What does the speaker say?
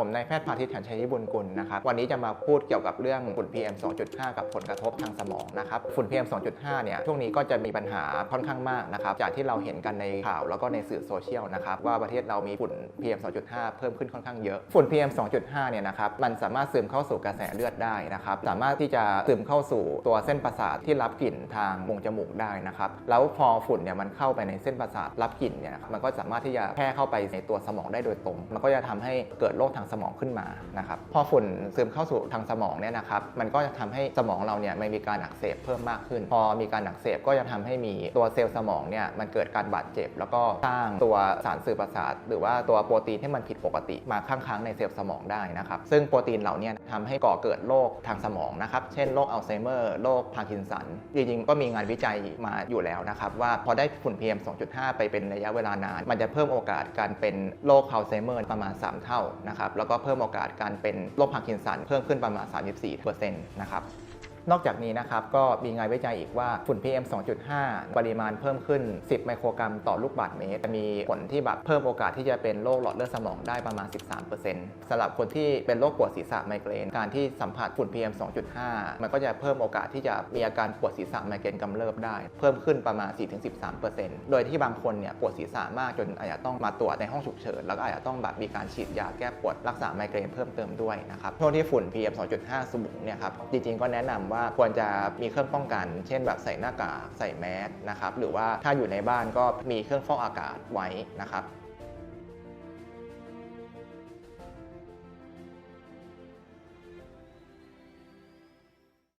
ผมนายแพทย์พาทิตย์ขันชัยบุญกุลนะครับ วันนี้จะมาพูดเกี่ยวกับเรื่องฝุ่น PM 2.5 กับผลกระทบทางสมองนะครับ ฝุ่น PM 2.5 เนี่ย ช่วงนี้ก็จะมีปัญหาค่อนข้างมากนะครับ จากที่เราเห็นกันในข่าวแล้วก็ในสื่อโซเชียลนะครับ ว่าประเทศเรามีฝุ่น PM 2.5 เพิ่มขึ้นค่อนข้างเยอะ ฝุ่น PM 2.5 เนี่ยนะครับ มันสามารถซึมเข้าสู่กระแสเลือดได้นะครับ สามารถที่จะซึมเข้าสู่ตัวเส้นประสาทที่รับกลิ่นทางโพรงจมูกได้นะครับ แล้วพอฝุ่นเนี่ยมันเข้าไปในเส้นประสาทรับกลิ่นเนี่ยครับมันก็สามารถที่จะแพร่เข้าไปในตัวสมองได้โดยตรง มันก็จะทำให้เกิดโรคทางสมองขึ้นมานะครับพอฝุ่นซึมเข้าสู่ทางสมองเนี่ยนะครับมันก็จะทำให้สมองเราเนี่ยไมันมีการอักเสบเพิ่มมากขึ้น พอมีการอักเสบก็จะทำให้มีตัวเซลล์สมองเนี่ยมันเกิดการบาดเจ็บ แล้วก็สร้างตัวสารสื่อประสาท หรือว่าตัวโปรตีนที่มันผิดปกติมาค้างค้างในเซลล์สมองได้นะครับซึ่งโปรตีนเหล่านี้ทำให้ก่อเกิดโรคทางสมองนะครับเช่นโรคอัลไซเมอร์โรคพาร์กินสันจริงๆก็มีงานวิจัยมาอยู่แล้วนะครับว่าพอได้ฝุ่น PM 2.5 ไปเป็นระยะเวลานาน มันจะเพิ่มโอกาสการเป็นโรคอัลไซเมอร์ประมาณ 3 เท่านะครับแล้วก็เพิ่มโอกาสการเป็นโรคพาร์กินสันเพิ่มขึ้นประมาณ 34%นะครับ นอกจากนี้นะครับก็มีงานวิจัยอีกว่าฝุ่น PM 2.5 ปริมาณเพิ่มขึ้น 10 ไมโครกรัมต่อลูกบาศก์เมตร จะมีผลที่แบบเพิ่มโอกาสที่จะเป็นโรคหลอดเลือดสมองได้ประมาณ 13%สำหรับคนที่เป็นโรคปวดศีรษะไมเกรน การที่สัมผัสฝุ่น PM 2.5 มันก็จะเพิ่มโอกาสที่จะมีอาการปวดศีรษะไมเกรนกำเริบได้ เพิ่มขึ้นประมาณ 4-13%โดยที่บางคนเนี่ยปวดศีรษะมากจนอาจจะต้องมาตรวจในห้องฉุกเฉินแล้วก็อาจจะต้องแบบมีการฉีดยาแก้ปวดรักษาไมเกรนเพิ่มเติมด้วยนะครับช่วงที่ฝุ่น PM 2.5 สูงเนี่ยครับจริงๆก็แนะนำว่าควรจะมีเครื่องป้องกัน เช่นแบบใส่หน้ากากใส่แมสนะครับหรือว่าถ้าอยู่ในบ้านก็มีเครื่องฟอกอากาศไว้นะครับ